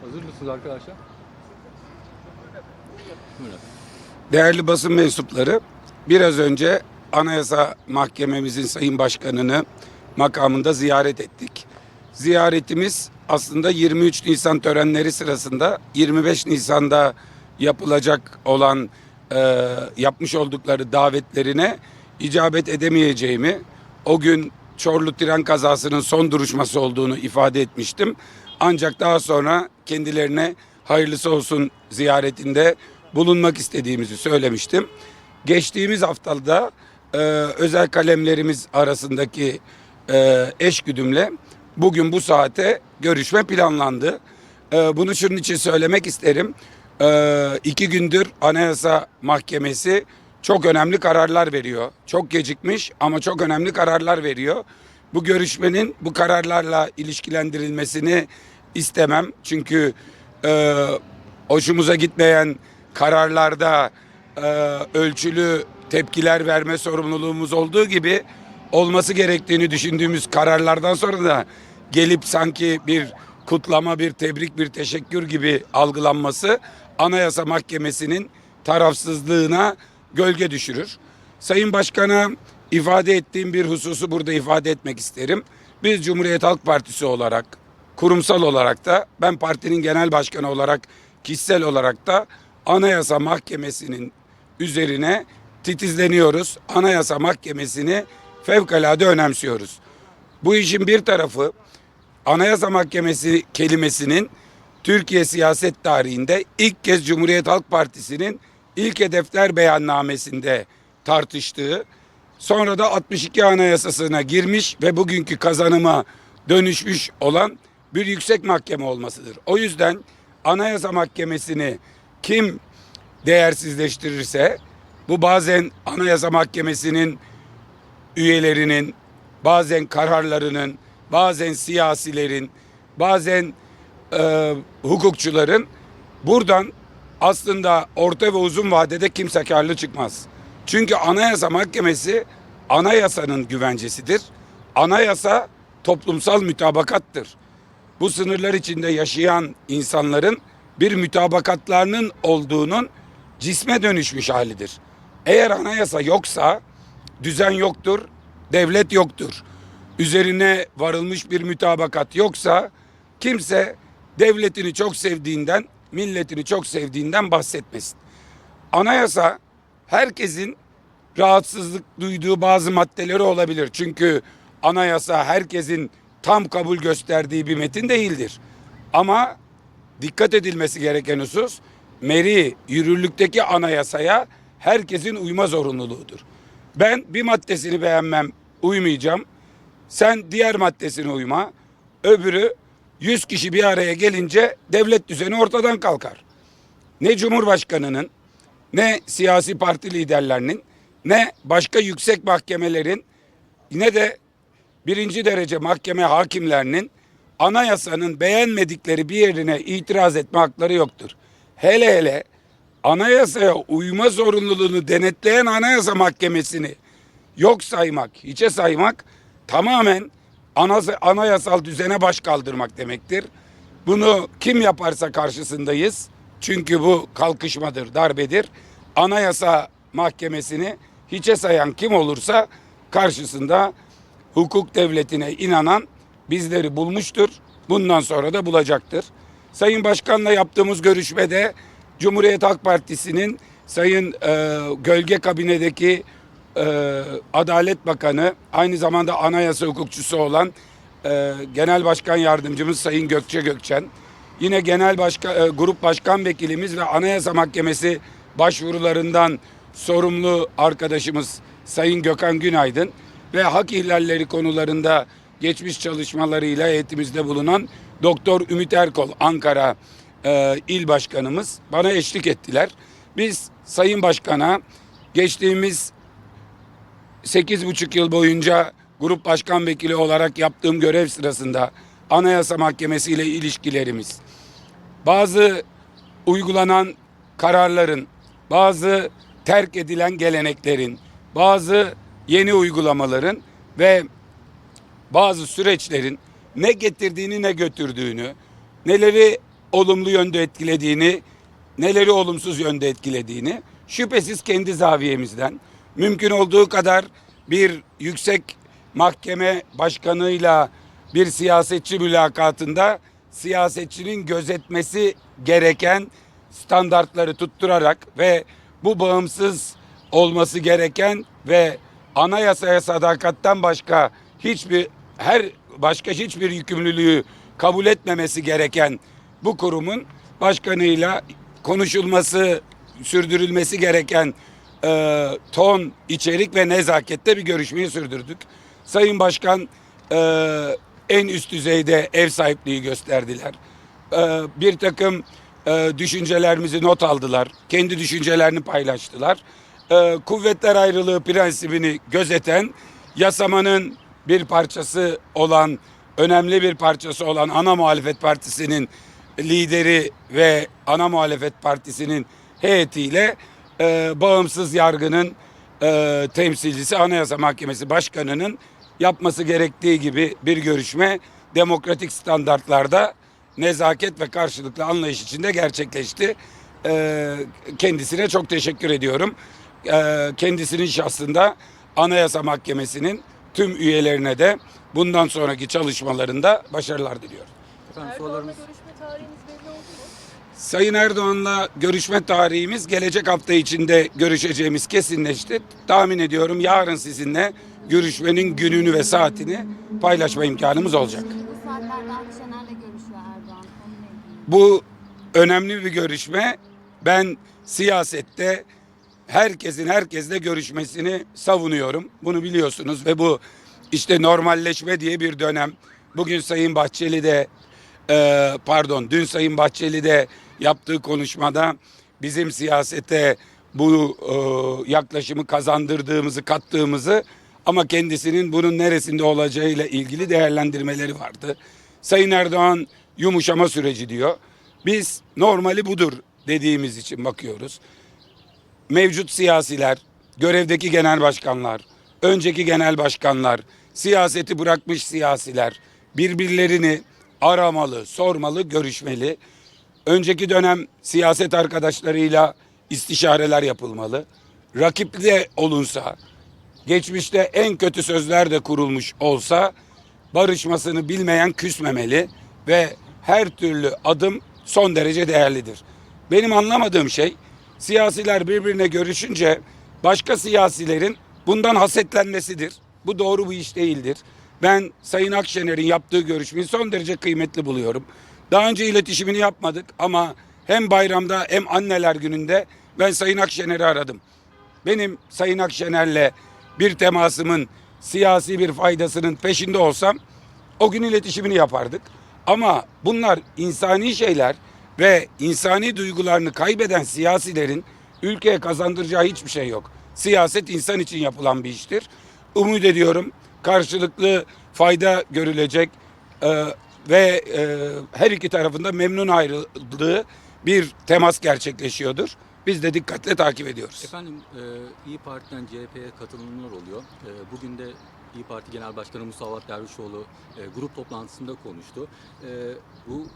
Hazır mısınız arkadaşlar? Değerli basın mensupları, biraz önce Anayasa Mahkememizin Sayın Başkanı'nı makamında ziyaret ettik. Ziyaretimiz aslında 23 Nisan törenleri sırasında 25 Nisan'da yapılacak olan e, yapmış oldukları davetlerine icabet edemeyeceğimi, o gün Çorlu tren kazasının son duruşması olduğunu ifade etmiştim. Ancak daha sonra kendilerine hayırlısı olsun ziyaretinde bulunmak istediğimizi söylemiştim. Geçtiğimiz haftada e, özel kalemlerimiz arasındaki e, eş güdümle bugün bu saate görüşme planlandı. E, bunu şunun için söylemek isterim. E, iki gündür Anayasa Mahkemesi çok önemli kararlar veriyor. Çok gecikmiş ama çok önemli kararlar veriyor. Bu görüşmenin bu kararlarla ilişkilendirilmesini istemem. Çünkü e, hoşumuza gitmeyen kararlarda e, ölçülü tepkiler verme sorumluluğumuz olduğu gibi olması gerektiğini düşündüğümüz kararlardan sonra da gelip sanki bir kutlama, bir tebrik, bir teşekkür gibi algılanması Anayasa Mahkemesi'nin tarafsızlığına gölge düşürür. Sayın Başkan'a ifade ettiğim bir hususu burada ifade etmek isterim. Biz Cumhuriyet Halk Partisi olarak, kurumsal olarak da ben partinin genel başkanı olarak kişisel olarak da Anayasa Mahkemesi'nin üzerine titizleniyoruz. Anayasa Mahkemesi'ni fevkalade önemsiyoruz. Bu işin bir tarafı Anayasa Mahkemesi kelimesinin Türkiye siyaset tarihinde ilk kez Cumhuriyet Halk Partisi'nin ilk hedefler beyannamesinde tartıştığı, sonra da 62 Anayasası'na girmiş ve bugünkü kazanıma dönüşmüş olan bir yüksek mahkeme olmasıdır. O yüzden Anayasa Mahkemesi'ni kim değersizleştirirse bu bazen Anayasa Mahkemesi'nin üyelerinin, bazen kararlarının, bazen siyasilerin, bazen e, hukukçuların buradan aslında orta ve uzun vadede kimse karlı çıkmaz. Çünkü Anayasa Mahkemesi anayasanın güvencesidir. Anayasa toplumsal mütabakattır. Bu sınırlar içinde yaşayan insanların bir mütabakatlarının olduğunun cisme dönüşmüş halidir. Eğer anayasa yoksa düzen yoktur, devlet yoktur. Üzerine varılmış bir mütabakat yoksa kimse devletini çok sevdiğinden, milletini çok sevdiğinden bahsetmesin. Anayasa herkesin rahatsızlık duyduğu bazı maddeleri olabilir. Çünkü anayasa herkesin tam kabul gösterdiği bir metin değildir. Ama dikkat edilmesi gereken husus meri yürürlükteki anayasaya herkesin uyma zorunluluğudur. Ben bir maddesini beğenmem, uymayacağım. Sen diğer maddesine uyma. Öbürü 100 kişi bir araya gelince devlet düzeni ortadan kalkar. Ne Cumhurbaşkanı'nın ne siyasi parti liderlerinin ne başka yüksek mahkemelerin ne de birinci derece mahkeme hakimlerinin anayasanın beğenmedikleri bir yerine itiraz etme hakları yoktur. Hele hele anayasaya uyma zorunluluğunu denetleyen anayasa mahkemesini yok saymak, hiçe saymak tamamen anayasal düzene baş kaldırmak demektir. Bunu kim yaparsa karşısındayız. Çünkü bu kalkışmadır, darbedir. Anayasa mahkemesini hiçe sayan kim olursa karşısında hukuk devletine inanan bizleri bulmuştur. Bundan sonra da bulacaktır. Sayın Başkan'la yaptığımız görüşmede Cumhuriyet Halk Partisi'nin Sayın e, Gölge Kabine'deki e, Adalet Bakanı, aynı zamanda anayasa hukukçusu olan e, Genel Başkan Yardımcımız Sayın Gökçe Gökçen, yine Genel Başkan, e, Grup Başkan Vekilimiz ve Anayasa Mahkemesi başvurularından sorumlu arkadaşımız Sayın Gökhan Günaydın ve hak ihlalleri konularında geçmiş çalışmalarıyla eğitimizde bulunan Doktor Ümit Erkol Ankara e, İl Başkanımız bana eşlik ettiler. Biz Sayın Başkan'a geçtiğimiz 8,5 yıl boyunca grup başkan vekili olarak yaptığım görev sırasında Anayasa Mahkemesi ile ilişkilerimiz, bazı uygulanan kararların, bazı terk edilen geleneklerin, bazı yeni uygulamaların ve bazı süreçlerin ne getirdiğini ne götürdüğünü, neleri olumlu yönde etkilediğini, neleri olumsuz yönde etkilediğini şüphesiz kendi zaviyemizden mümkün olduğu kadar bir yüksek mahkeme başkanıyla bir siyasetçi mülakatında siyasetçinin gözetmesi gereken standartları tutturarak ve bu bağımsız olması gereken ve anayasaya sadakatten başka hiçbir her başka hiçbir yükümlülüğü kabul etmemesi gereken bu kurumun başkanıyla konuşulması, sürdürülmesi gereken e, ton, içerik ve nezakette bir görüşmeyi sürdürdük. Sayın Başkan e, en üst düzeyde ev sahipliği gösterdiler. E, bir takım e, düşüncelerimizi not aldılar. Kendi düşüncelerini paylaştılar. E, kuvvetler ayrılığı prensibini gözeten yasamanın bir parçası olan önemli bir parçası olan ana muhalefet partisinin lideri ve ana muhalefet partisinin heyetiyle e, bağımsız yargının e, temsilcisi Anayasa Mahkemesi Başkanı'nın yapması gerektiği gibi bir görüşme demokratik standartlarda nezaket ve karşılıklı anlayış içinde gerçekleşti. E, kendisine çok teşekkür ediyorum. E, kendisinin şahsında Anayasa Mahkemesi'nin tüm üyelerine de bundan sonraki çalışmalarında başarılar diliyorum. Efendim Erdoğan'la sorularımız görüşme tarihiniz belli oldu mu? Sayın Erdoğan'la görüşme tarihimiz gelecek hafta içinde görüşeceğimiz kesinleşti. Tahmin ediyorum yarın sizinle görüşmenin gününü ve saatini paylaşma imkanımız olacak. Bu saatlerde Akşener'le görüşüyor Erdoğan. Onunla ilgili. Bu önemli bir görüşme. Ben siyasette herkesin herkesle görüşmesini savunuyorum. Bunu biliyorsunuz ve bu işte normalleşme diye bir dönem. Bugün Sayın Bahçeli de e, pardon dün Sayın Bahçeli de yaptığı konuşmada bizim siyasete bu e, yaklaşımı kazandırdığımızı kattığımızı ama kendisinin bunun neresinde olacağıyla ilgili değerlendirmeleri vardı. Sayın Erdoğan yumuşama süreci diyor. Biz normali budur dediğimiz için bakıyoruz mevcut siyasiler, görevdeki genel başkanlar, önceki genel başkanlar, siyaseti bırakmış siyasiler birbirlerini aramalı, sormalı, görüşmeli. Önceki dönem siyaset arkadaşlarıyla istişareler yapılmalı. Rakip de olunsa, geçmişte en kötü sözler de kurulmuş olsa barışmasını bilmeyen küsmemeli ve her türlü adım son derece değerlidir. Benim anlamadığım şey siyasiler birbirine görüşünce başka siyasilerin bundan hasetlenmesidir. Bu doğru bir iş değildir. Ben Sayın Akşener'in yaptığı görüşmeyi son derece kıymetli buluyorum. Daha önce iletişimini yapmadık ama hem bayramda hem anneler gününde ben Sayın Akşener'i aradım. Benim Sayın Akşener'le bir temasımın siyasi bir faydasının peşinde olsam o gün iletişimini yapardık. Ama bunlar insani şeyler ve insani duygularını kaybeden siyasilerin ülkeye kazandıracağı hiçbir şey yok. Siyaset insan için yapılan bir iştir. Umut ediyorum karşılıklı fayda görülecek e, ve e, her iki tarafında memnun ayrıldığı bir temas gerçekleşiyordur. Biz de dikkatle takip ediyoruz. efendim e, İyi Parti'den CHP'ye katılımlar oluyor. E, bugün de İyi Parti Genel Başkanı Musavat Dervişoğlu e, grup toplantısında konuştu. E, bu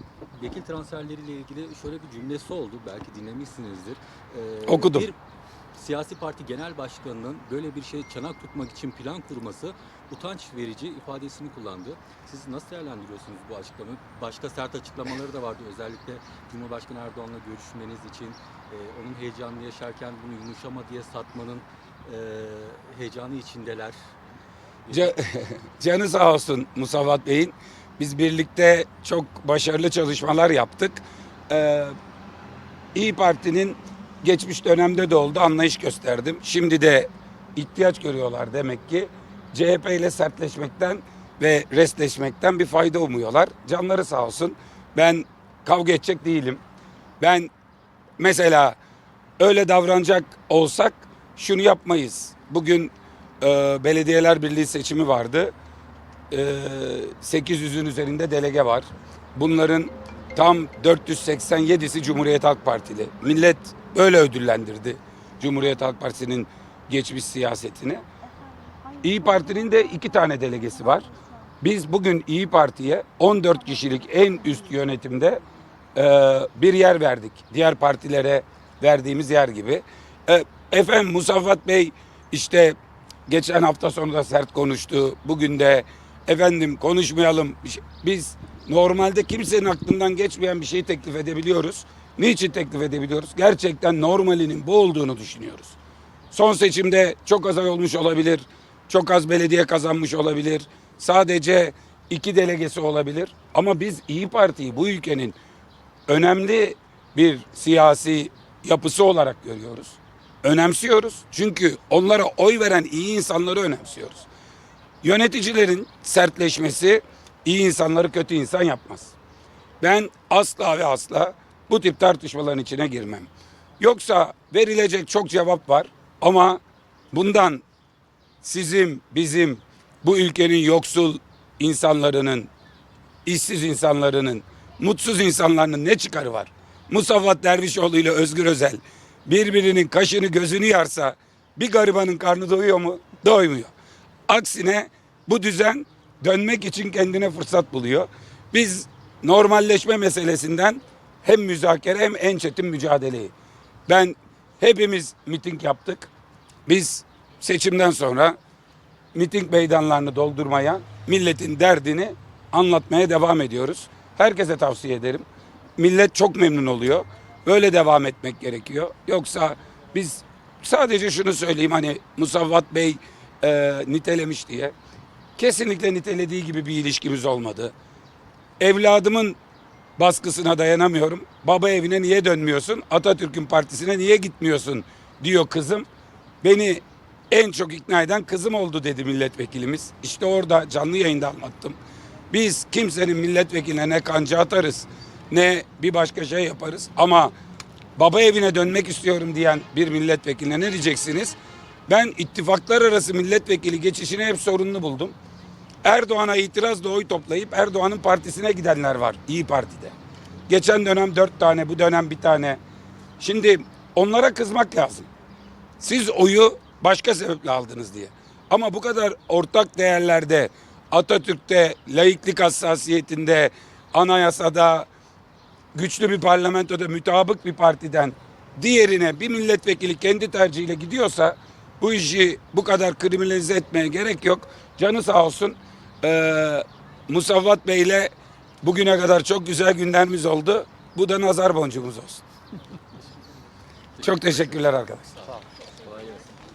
vekil transferleriyle ilgili şöyle bir cümlesi oldu. Belki dinlemişsinizdir. E, Okudum. Bir siyasi parti genel başkanının böyle bir şey çanak tutmak için plan kurması utanç verici ifadesini kullandı. Siz nasıl değerlendiriyorsunuz bu açıklamayı? Başka sert açıklamaları da vardı. Özellikle Cumhurbaşkanı Erdoğan'la görüşmeniz için e, onun heyecanını yaşarken bunu yumuşama diye satmanın e, heyecanı içindeler. Ca- Canı sağ olsun Musavat Bey'in. Biz birlikte çok başarılı çalışmalar yaptık. Ee, İyi Parti'nin geçmiş dönemde de oldu anlayış gösterdim. Şimdi de ihtiyaç görüyorlar demek ki. CHP ile sertleşmekten ve restleşmekten bir fayda umuyorlar. Canları sağ olsun. Ben kavga edecek değilim. Ben mesela öyle davranacak olsak şunu yapmayız. Bugün e, Belediyeler Birliği seçimi vardı. E, 800'ün üzerinde delege var. Bunların tam 487'si Cumhuriyet Halk Partili. Millet böyle ödüllendirdi Cumhuriyet Halk Partisi'nin geçmiş siyasetini. İyi Parti'nin de iki tane delegesi var. Biz bugün İyi Parti'ye 14 kişilik en üst yönetimde e, bir yer verdik. Diğer partilere verdiğimiz yer gibi. E, efendim Musafat Bey işte geçen hafta sonu da sert konuştu. Bugün de efendim konuşmayalım. Şey- Biz normalde kimsenin aklından geçmeyen bir şeyi teklif edebiliyoruz. Niçin teklif edebiliyoruz? Gerçekten normalinin bu olduğunu düşünüyoruz. Son seçimde çok az ay olmuş olabilir. Çok az belediye kazanmış olabilir. Sadece iki delegesi olabilir. Ama biz İyi Parti'yi bu ülkenin önemli bir siyasi yapısı olarak görüyoruz. Önemsiyoruz. Çünkü onlara oy veren iyi insanları önemsiyoruz. Yöneticilerin sertleşmesi iyi insanları kötü insan yapmaz. Ben asla ve asla bu tip tartışmaların içine girmem. Yoksa verilecek çok cevap var ama bundan sizin, bizim, bu ülkenin yoksul insanlarının, işsiz insanlarının, mutsuz insanların ne çıkarı var? Musavat Dervişoğlu ile Özgür Özel birbirinin kaşını gözünü yarsa bir garibanın karnı doyuyor mu? Doymuyor. Aksine bu düzen dönmek için kendine fırsat buluyor. Biz normalleşme meselesinden hem müzakere hem en çetin mücadeleyi. Ben hepimiz miting yaptık. Biz seçimden sonra miting meydanlarını doldurmaya, milletin derdini anlatmaya devam ediyoruz. Herkese tavsiye ederim. Millet çok memnun oluyor. Böyle devam etmek gerekiyor. Yoksa biz sadece şunu söyleyeyim hani Musavvat Bey e, nitelemiş diye. Kesinlikle nitelediği gibi bir ilişkimiz olmadı. Evladımın baskısına dayanamıyorum. Baba evine niye dönmüyorsun? Atatürk'ün partisine niye gitmiyorsun? diyor kızım. Beni en çok ikna eden kızım oldu dedi milletvekilimiz. İşte orada canlı yayında anlattım. Biz kimsenin milletvekiline ne kanca atarız ne bir başka şey yaparız ama baba evine dönmek istiyorum diyen bir milletvekiline ne diyeceksiniz? Ben ittifaklar arası milletvekili geçişini hep sorunlu buldum. Erdoğan'a itirazla oy toplayıp Erdoğan'ın partisine gidenler var İyi Parti'de. Geçen dönem dört tane, bu dönem bir tane. Şimdi onlara kızmak lazım. Siz oyu başka sebeple aldınız diye. Ama bu kadar ortak değerlerde, Atatürk'te, laiklik hassasiyetinde, anayasada, güçlü bir parlamentoda mütabık bir partiden diğerine bir milletvekili kendi tercihiyle gidiyorsa bu işi bu kadar kriminalize etmeye gerek yok. Canı sağ olsun. Ee, Musavvat Bey'le bugüne kadar çok güzel günlerimiz oldu. Bu da nazar boncuğumuz olsun. Çok teşekkürler arkadaşlar.